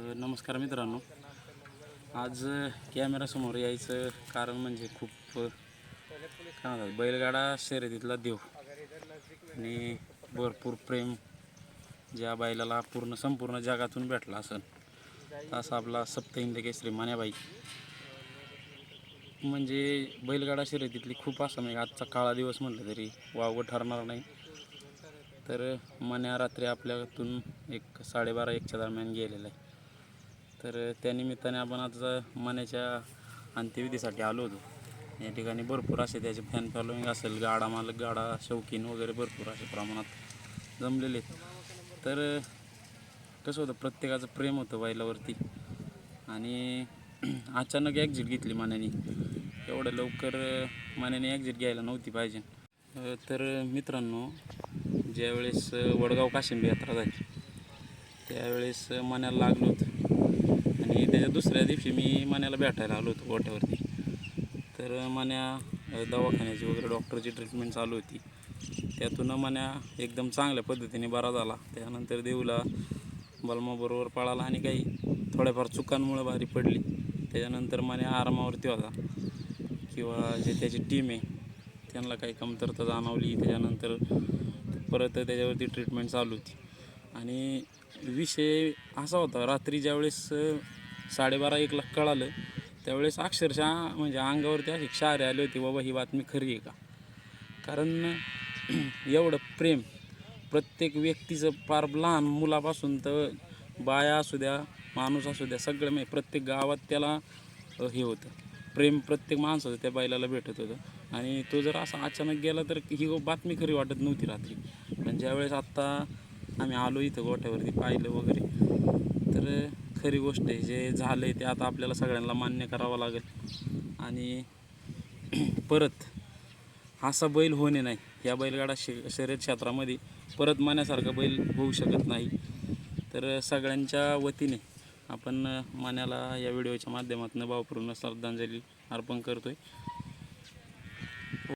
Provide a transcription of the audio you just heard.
नमस्कार मित्रांनो. आज कॅमेरासमोर यायचं कारण म्हणजे खूप काय म्हणतात बैलगाडा शर्यतीतला देव. आणि भरपूर प्रेम ज्या बैलाला पूर्ण संपूर्ण जगातून भेटला असं असा आपला सप्तहिंद केसरी मान्याबाई. म्हणजे बैलगाडा शर्यतीतली खूप असं म्हणजे आजचा काळा दिवस म्हटलं तरी वावगं ठरणार नाही. तर मन्या रात्री आपल्यातून एक साडेबारा एकच्या दरम्यान गेलेला आहे. तर त्यानिमित्ताने आपण आज मण्याच्या अंत्यविधीसाठी आलो होतो. या ठिकाणी भरपूर असे त्याचे फॅन फॉलोईंग असेल गाडा मालक गाडा शौकीन वगैरे भरपूर असे प्रमाणात जमलेले तर कसं होतं प्रत्येकाचं प्रेम होतं बैलावरती. आणि अचानक एक्झिट घेतली मान्याने एवढं लवकर मान्याने एक्झिट घ्यायला नव्हती पाहिजे. तर मित्रांनो ज्यावेळेस वडगाव काशिंबी यात्रा झाली त्यावेळेस मनाला लागलो होतं. आणि त्याच्या दुसऱ्या दिवशी मी मान्याला भेटायला आलो होतो गोठ्यावरती. तर मान्या दवाखान्याची वगैरे डॉक्टरची ट्रीटमेंट चालू होती. त्यातून मान्या एकदम चांगल्या पद्धतीने बरा झाला. त्यानंतर देऊला बलमाबरोबर पळाला आणि काही थोड्याफार चुकांमुळे भारी पडली. त्याच्यानंतर मण्या आरामावरती होता. किंवा जे त्याची टीम आहे त्यांना काही कमतरता जाणवली. त्याच्यानंतर परत त्याच्यावरती ट्रीटमेंट चालू होती. आणि विषय असा होता रात्री ज्यावेळेस साडेबारा साडेबारा एकला कळालं. त्यावेळेस अक्षरशः म्हणजे अंगावरती अशी क्षारे आले होते बाबा ही बातमी खरी आहे का? कारण एवढं प्रेम प्रत्येक व्यक्तीचं फार लहान मुलापासून तर बाया असू द्या माणूस असू द्या सगळं म्हणजे प्रत्येक गावात त्याला हे होतं. प्रेम प्रत्येक माणसाचं त्या बैलाला भेटत होतं. आणि तो जर असा अचानक गेला तर ही बातमी खरी वाटत नव्हती रात्री. पण ज्यावेळेस आत्ता आम्ही आलो इथं गोठ्यावरती पाहिलं वगैरे तर खरी गोष्ट आहे. जे झालं आहे ते आता आपल्याला सगळ्यांना मान्य करावं लागेल. आणि परत असा बैल होणे नाही. या बैलगाडा शे शर्यत क्षेत्रामध्ये परत मान्यासारखा बैल होऊ शकत नाही. तर सगळ्यांच्या वतीने आपण मान्याला या व्हिडिओच्या माध्यमातून भावपूर्ण श्रद्धांजली अर्पण करतो आहे